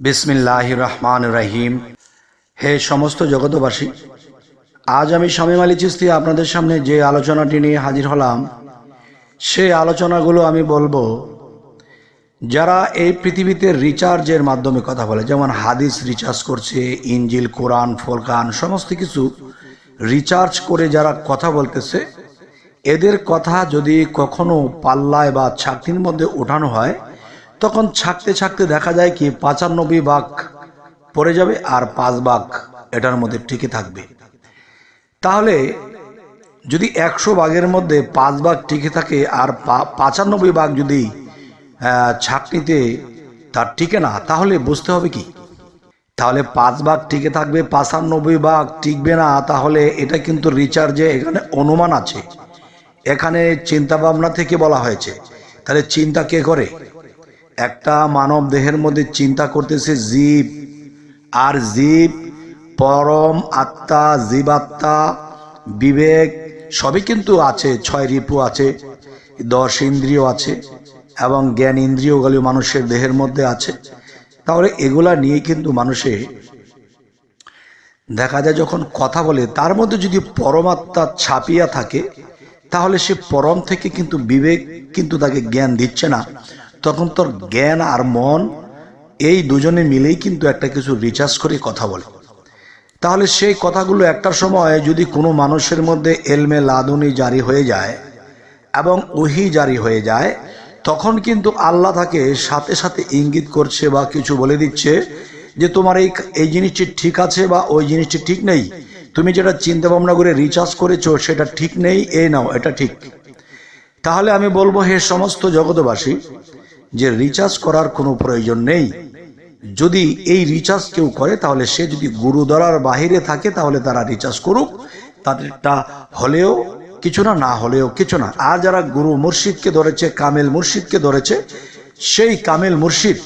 বিসমিল্লাহ রহমান রহিম হে সমস্ত জগতবাসী আজ আমি শামীম আলী চিস্তি আপনাদের সামনে যে আলোচনাটি নিয়ে হাজির হলাম, সে আলোচনাগুলো আমি বলব যারা এই পৃথিবীতে রিচার্জের মাধ্যমে কথা বলে, যেমন হাদিস রিচার্জ করছে, ইঞ্জিল, কোরআন, ফোরকান, সমস্ত কিছু রিচার্জ করে যারা কথা বলতেছে, এদের কথা যদি কখনো পাল্লায় বা ছাকনির মধ্যে ওঠানো হয় তখন ছাকতে ছাকতে দেখা যায় কি পাঁচানব্বই ভাগ পড়ে যাবে আর পাঁচ ভাগ এটার মধ্যে টিকে থাকবে। তাহলে যদি একশো বাঘের মধ্যে পাঁচ বাঘ টিকে থাকে আর পাঁচানব্বই ভাগ যদি ছাকনিতে তার টিকে না, তাহলে বুঝতে হবে কি? তাহলে পাঁচ ভাগ টিকে থাকবে পাঁচানব্বই ভাগ টিকবে না, তাহলে এটা কিন্তু রিচার্জে এখানে অনুমান আছে। এখানে চিন্তা ভাবনা থেকে বলা হয়েছে। তাহলে চিন্তা কে করে? একটা মানব দেহের মধ্যে চিন্তা করতেছে জীব। আর জীব পরম আত্মা, জীবাত্মা, বিবেক, সবই কিন্তু আছে, ছয় রিপু আছে, দশ ইন্দ্রিয় আছে, এবং জ্ঞান ইন্দ্রিয়গুলি মানুষের দেহের মধ্যে আছে। তাহলে এগুলা নিয়ে কিন্তু মানুষে দেখা যায় যখন কথা বলে, তার মধ্যে যদি পরমাত্মা ছাপিয়া থাকে, তাহলে সে পরম থেকে কিন্তু বিবেক কিন্তু তাকে জ্ঞান দিচ্ছে না। তখন তোর জ্ঞান আর মন এই দুজনে মিলেই কিন্তু একটা কিছু রিচার্জ করে কথা বলে। তাহলে সেই কথাগুলো একটা সময় যদি কোনো মানুষের মধ্যে এলমে লাদুনি জারি হয়ে যায় এবং ওহি জারি হয়ে যায়, তখন কিন্তু আল্লাহ তাকে সাথে সাথে ইঙ্গিত করছে বা কিছু বলে দিচ্ছে যে তোমার এই এই জিনিসটি ঠিক আছে বা ওই জিনিসটি ঠিক নেই। তুমি যেটা চিন্তা ভাবনা করে রিচার্জ করেছ সেটা ঠিক নেই, এই নাও, এটা ঠিক। তাহলে আমি বলব, হে সমস্ত জগতবাসী যে রিচার্জ করার কোনো প্রয়োজন নেই। যদি এই রিচার্জ কেউ করে, তাহলে সে যদি গুরুদ্বারার বাহিরে থাকে, তাহলে তারা রিচার্জ করুক। তাদেরটা হলেও কিছু না না হলেও কিছু না। আর যারা গুরু মুর্শিদকে ধরেছে, কামেল মুর্শিদকে ধরেছে, সেই কামেল মুর্শিদ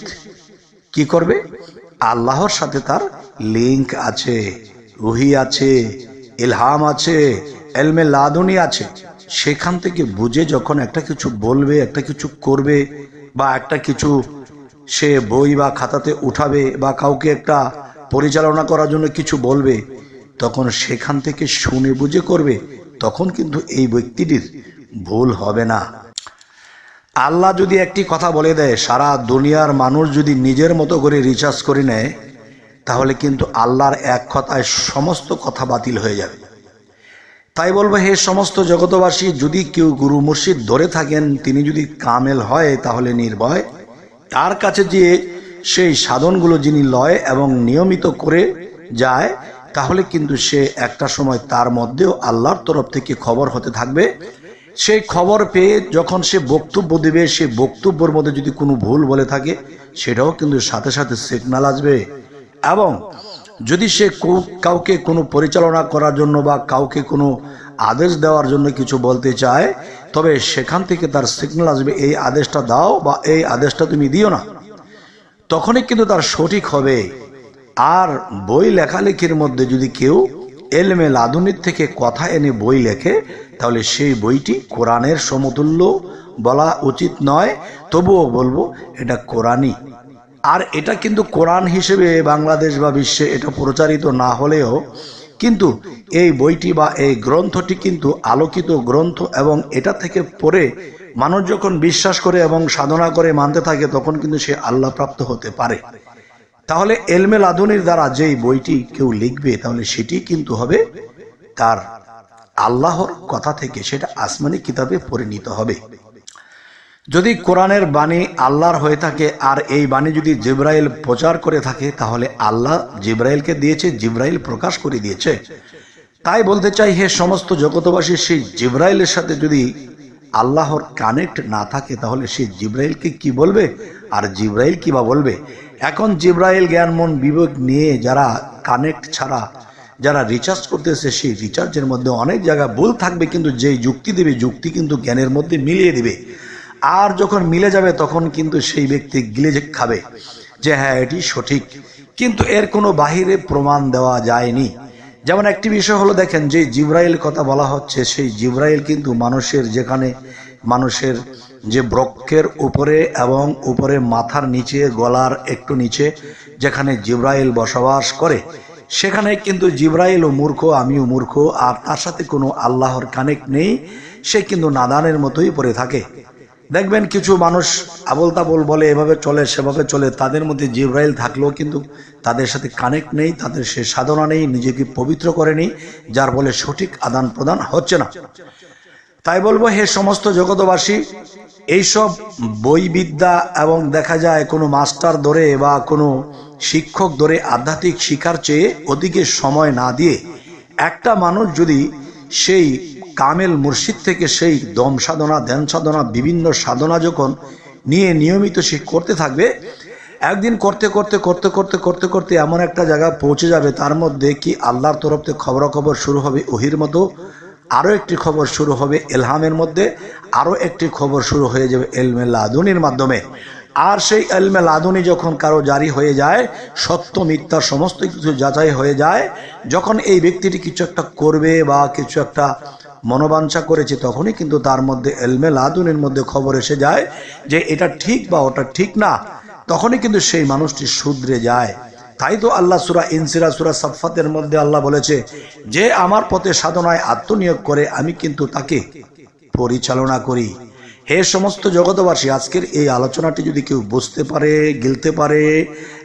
কি করবে? আল্লাহর সাথে তার লিঙ্ক আছে, রুহি আছে, ইলহাম আছে, এলমে লাদুনি আছে। সেখান থেকে বুঝে যখন একটা কিছু বলবে, একটা কিছু করবে বা একটা কিছু সে বই বা খাতাতে উঠাবে বা কাউকে একটা পরিচালনা করার জন্য কিছু বলবে, তখন সেখান থেকে শুনে বুঝে করবে, তখন কিন্তু এই ব্যক্তিটির ভুল হবে না। আল্লাহ যদি একটি কথা বলে দেয়, সারা দুনিয়ার মানুষ যদি নিজের মতো করে রিচার্জ করে নেয়, তাহলে কিন্তু আল্লাহর এক কথায় সমস্ত কথা বাতিল হয়ে যাবে। তাই বলব, হে সমস্ত জগতবাসী যদি কেউ গুরু মুর্শিদ ধরে থাকেন, তিনি যদি কামেল হয়, তাহলে নির্ভয়। তার কাছে যে সেই সাধনগুলো যিনি লয় এবং নিয়মিত করে যায়, তাহলে কিন্তু সে একটা সময় তার মধ্যেও আল্লাহর তরফ থেকে খবর হতে থাকবে। সেই খবর পেয়ে যখন সে বক্তব্য দেবে, সে বক্তব্যের মধ্যে যদি কোনো ভুল বলে থাকে, সেটাও কিন্তু সাথে সাথে সিগনাল আসবে এবং যদি সে কাউকে কোনো পরিচালনা করার জন্য বা কাউকে কোনো আদেশ দেওয়ার জন্য কিছু বলতে চায়, তবে সেখান থেকে তার সিগন্যাল আসবে, এই আদেশটা দাও বা এই আদেশটা তুমি দিও না। তখনই কিন্তু তার সঠিক হবে। আর বই লেখালেখির মধ্যে যদি কেউ এলমে লাদুনির থেকে কথা এনে বই লেখে, তাহলে সেই বইটি কোরআনের সমতুল্য বলা উচিত নয়। তবুও বলব, এটা কোরআনই। আর এটা কিন্তু কোরআন হিসেবে বাংলাদেশ বা বিশ্বে এটা প্রচারিত না হলেও কিন্তু এই বইটি বা এই গ্রন্থটি কিন্তু আলোকিত গ্রন্থ এবং এটা থেকে পড়ে মানুষ যখন বিশ্বাস করে এবং সাধনা করে, মানতে থাকে, তখন কিন্তু সে আল্লাহ প্রাপ্ত হতে পারে। তাহলে এলমেল আধুনির দ্বারা যেই বইটি কেউ লিখবে, তাহলে সেটি কিন্তু হবে তার আল্লাহর কথা থেকে, সেটা আসমানি কিতাবে পরিণত হবে। যদি কোরআনের বাণী আল্লাহর হয়ে থাকে, আর এই বাণী যদি জিব্রাইল প্রচার করে থাকে, তাহলে আল্লাহ জিব্রাইলকে দিয়েছে, জিব্রাইল প্রকাশ করে দিয়েছে। তাই বলতে চাই, হে সমস্ত জগতবাসী সেই জিব্রাইলের সাথে যদি আল্লাহর কানেক্ট না থাকে, তাহলে সে জিব্রাইলকে কি বলবে? আর জিব্রাইল কি বা বলবে? এখন জিব্রাইল জ্ঞান, মন বিবেক নিয়ে যারা কানেক্ট ছাড়া, যারা রিচার্জ করতেছে সেই রিচার্জের মধ্যে অনেক জায়গায় ভুল থাকবে, কিন্তু যেই যুক্তি দেবে, যুক্তি কিন্তু জ্ঞানের মধ্যে মিলিয়ে দিবে। আর যখন মিলে যাবে, তখন কিন্তু সেই ব্যক্তি গিলে খাবে যে হ্যাঁ এটি সঠিক। কিন্তু এর কোনো বাহিরে প্রমাণ দেওয়া যায়নি। যেমন একটি বিষয় হলো, দেখেন যে জিব্রাইল কথা বলা হচ্ছে, সেই জিব্রাইল কিন্তু মানুষের যেখানে মানুষের যে বৃক্ষের উপরে এবং উপরে মাথার নিচে, গলার একটু নিচে যেখানে জিব্রাইল বসবাস করে, সেখানে কিন্তু জিব্রাইল ও মূর্খ, আমিও মূর্খ, আর তার সাথে কোনো আল্লাহর কানেক্ট নেই। সে কিন্তু নাদানের মতোই পড়ে থাকে। দেখবেন কিছু মানুষ আবল তাবল বলে, এভাবে চলে, সেভাবে চলে। তাদের মধ্যে জিব্রাইল থাকলেও কিন্তু তাদের সাথে কানেক্ট নেই, তাদের সে সাধনা নেই, নিজেকে পবিত্র করেনি যার ফলে সঠিক আদান প্রদান হচ্ছে না। তাই বলব, হে সমস্ত জগতবাসী এইসব বইবিদ্যা এবং দেখা যায় কোনো মাস্টার ধরে বা কোনো শিক্ষক ধরে আধ্যাত্মিক শিক্ষার চেয়ে ওদিকে সময় না দিয়ে একটা মানুষ যদি সেই কামেল মুর্শিদ থেকে সেই দম সাধনা, ধ্যান সাধনা, বিভিন্ন সাধনা যখন নিয়ে নিয়মিত সে করতে থাকবে, একদিন করতে করতে করতে করতে করতে করতে এমন একটা জায়গায় পৌঁছে যাবে, তার মধ্যে কি আল্লাহর তরফ থেকে খবরাখবর শুরু হবে, ওহির মতো আরও একটি খবর শুরু হবে, এলহামের মধ্যে আরও একটি খবর শুরু হয়ে যাবে এলমে লাদুনির মাধ্যমে। আর সেই এলমে লাদুনি যখন কারও জারি হয়ে যায়, সত্য, মিথ্যা, সমস্ত কিছু যাচাই হয়ে যায়, যখন এই ব্যক্তিটি কিছু একটা করবে বা কিছু একটা মনোবাঞ্ছা করেছে তখনই, কিন্তু তার মধ্যে এলমে লাদুনির মধ্যে খবর এসে যায় যে এটা ঠিক বা ওটা ঠিক না। তখনই কিন্তু সেই মানুষটি শুধরে যায়। তাই তো আল্লাহ সুরা ইনসিরা, সুরা সাফাতের মধ্যে আল্লাহ বলেছে, যে আমার পথে সাধনায় আত্মনিয়োগ করে, আমি কিন্তু তাকে পরিচালনা করি। হে সমস্ত জগতবাসী আজকের এই আলোচনাটি যদি কেউ বুঝতে পারে, গিলতে পারে,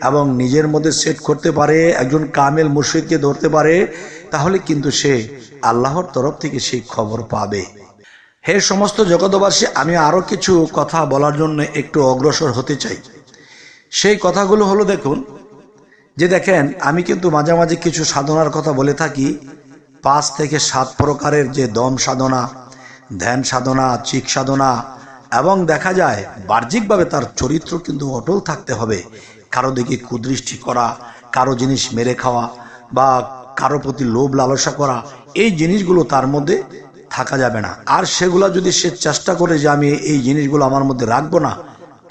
এবং নিজের মধ্যে সেট করতে পারে, একজন কামেল মুর্শিদকে ধরতে পারে, তাহলে কিন্তু সে আল্লাহর তরফ থেকে সেই খবর পাবে। হে সমস্ত জগতবাসী আমি আরও কিছু কথা বলার জন্য একটু অগ্রসর হতে চাই। সেই কথাগুলো হলো, দেখুন, যে দেখেন, আমি কিন্তু মাঝে মাঝে কিছু সাধনার কথা বলে থাকি। পাঁচ থেকে সাত প্রকারের যে দম সাধনা, ধ্যান সাধনা, চিক সাধনা, এবং দেখা যায়, বাহ্যিকভাবে তার চরিত্র কিন্তু অটল থাকতে হবে। কারও দিকে কুদৃষ্টি করা, কারও জিনিস মেরে খাওয়া, বা কারও প্রতি লোভ লালসা করা, এই জিনিসগুলো তার মধ্যে থাকা যাবে না। আর সেগুলো যদি সে চেষ্টা করে যে আমি এই জিনিসগুলো আমার মধ্যে রাখব না,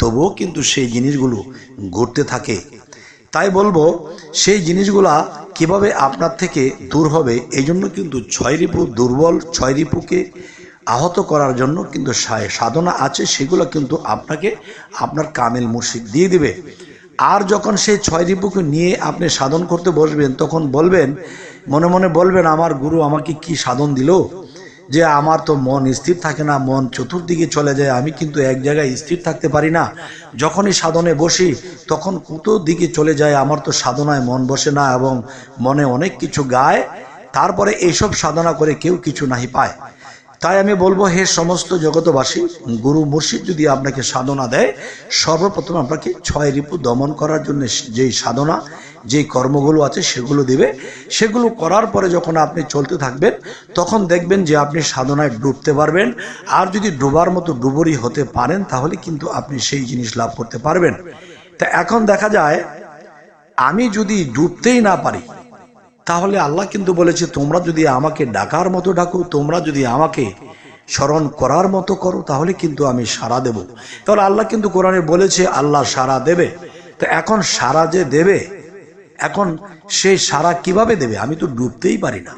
তবুও কিন্তু সেই জিনিসগুলো ঘুরতে থাকে। তাই বলব, সেই জিনিসগুলা কীভাবে আপনার থেকে দূর হবে এই জন্য কিন্তু ছয় রিপু দুর্বল, ছয় রিপুকে আহত করার জন্য কিন্তু সাধনা আছে, সেগুলো কিন্তু আপনাকে আপনার কামেল মুর্শিদ দিয়ে দিবে। আর যখন সেই ছয় রিপুকে নিয়ে আপনি সাধন করতে বসবেন, তখন বলবেন, মনে মনে বলবেন, আমার গুরু আমাকে কি সাধন দিল? যে, আমার তো মন স্থির থাকে না, মন চতুর্দিকে চলে যায়, আমি কিন্তু এক জায়গায় স্থির থাকতে পারি না। যখনই সাধনে বসি, তখন কত দিকে চলে যায়, আমার তো সাধনায় মন বসে না এবং মনে অনেক কিছু গায়। তারপরে এইসব সাধনা করে কেউ কিছু নাহি পায়। তাই আমি বলব, হে সমস্ত জগতবাসী গুরু মুর্শিদ যদি আপনাকে সাধনা দেয়, সর্বপ্রথম আপনাকে ছয় রিপু দমন করার জন্য যেই সাধনা, যেই কর্মগুলো আছে সেগুলো দিবে। সেগুলো করার পরে যখন আপনি চলতে থাকবেন, তখন দেখবেন যে আপনি সাধনায় ডুবতে পারবেন। আর যদি ডুবার মতো ডুবুরি হতে পারেন, তাহলে কিন্তু আপনি সেই জিনিস লাভ করতে পারবেন। তা এখন দেখা যায়, আমি যদি ডুবতেই না পারি তাহলে আল্লাহ কিন্তু বলেছে, তোমরা যদি আমাকে ডাকার মতো ডাকো, তোমরা যদি আমাকে স্মরণ করার মতো করো, তাহলে কিন্তু আমি সারা দেব। তাহলে আল্লাহ কিন্তু কোরআনে বলেছে, আল্লাহ সারা দেবে। তো এখন সারা যে দেবে, এখন সেই সারা কীভাবে দেবে? আমি তো ডুবতেই পারি না।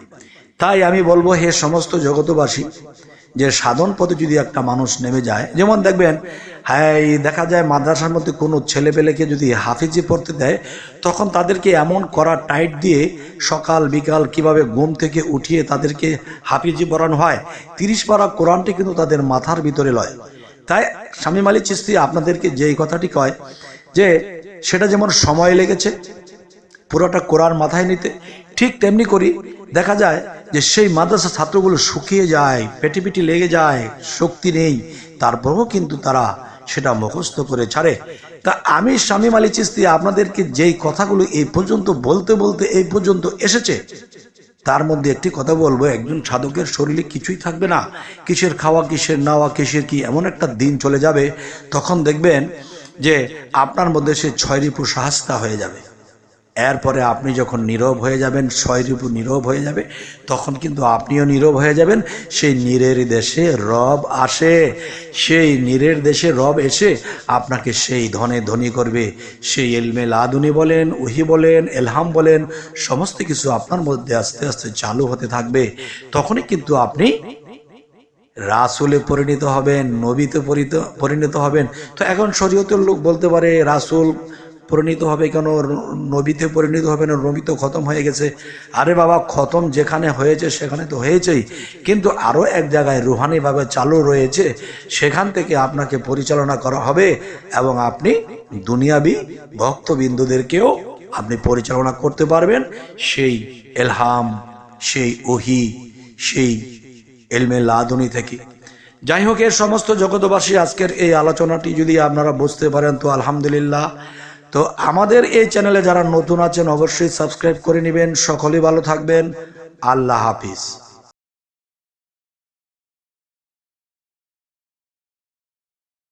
তাই আমি বলব, হে সমস্ত জগতবাসী যে সাধন পথে যদি একটা মানুষ নেমে যায়, যেমন দেখবেন হ্যাঁ দেখা যায় মাদ্রাসার মধ্যে কোনো ছেলেপেলেকে যদি হাফিজি পড়তে দেয়, তখন তাদেরকে এমন করা টাইট দিয়ে সকাল, বিকাল কীভাবে ঘুম থেকে উঠিয়ে তাদেরকে হাফিজি পড়ানো হয়, তিরিশ পারা কোরআনটি কিন্তু তাদের মাথার ভিতরে লয়। তাই স্বামী মালিক চিস্তি আপনাদেরকে যেই কথাটি কয়, যে সেটা যেমন সময় লেগেছে, পুরোটা কোরআন মাথায় নিতে, ঠিক তেমনি করি দেখা যায় যে সেই মাদ্রাসা ছাত্রগুলো শুকিয়ে যায় পেটি পেটি লেগে যায়, শক্তি নেই, তারপরেও কিন্তু তারা সেটা মুখস্থ করে ছাড়ে। তা আমি স্বামী মালি চিস্তি, আপনাদেরকে যেই কথাগুলো এই পর্যন্ত বলতে বলতে এই পর্যন্ত এসেছে, তার মধ্যে একটি কথা বলব, একজন সাধকের শরীরে কিছুই থাকবে না, কিসের খাওয়া, কিসের নাওয়া, কিসের কি, এমন একটা দিন চলে যাবে, তখন দেখবেন যে আপনার মধ্যে সে ছয় রিপু সাহস্তা হয়ে যাবে। এরপরে আপনি যখন নীরব হয়ে যাবেন ছয় রিপু নীরব হয়ে যাবে, তখন কিন্তু আপনিও নীরব হয়ে যাবেন। সেই নীরের দেশে রব আসে। সেই নীরের দেশে রব এসে আপনাকে সেই ধনে ধনী করবে। সেই এলমে লাদুনি বলেন, উহি বলেন, এলহাম বলেন, সমস্ত কিছু আপনার মধ্যে আস্তে আস্তে চালু হতে থাকবে। তখনই কিন্তু আপনি রাসুলে পরিণত হবেন, নবীতে পরিণত হবেন। তো এখন শরীয়তের লোক বলতে পারে, রাসুল পরিণত হবে কেন? নবীতে পরিণত হবে না? নবী তো খতম হয়ে গেছে। আরে বাবা, খতম যেখানে হয়েছে সেখানে তো হয়েছেই। কিন্তু আরও এক জায়গায় রুহানিভাবে চালু রয়েছে। সেখান থেকে আপনাকে পরিচালনা করা হবে এবং আপনি দুনিয়াবি ভক্তবিন্দুদেরকেও আপনি পরিচালনা করতে পারবেন। সেই এলহাম, সেই ওহি, সেই এলমে লাদুনি থেকে। যাই হোক এর সমস্ত জগতবাসী আজকের এই আলোচনাটি যদি আপনারা বুঝতে পারেন, তো আলহামদুলিল্লাহ। তো আমাদের এই চ্যানেলে যারা নতুন আছেন, অবশ্যই সাবস্ক্রাইব করে নেবেন। সকলেই ভালো থাকবেন। আল্লাহ হাফিজ।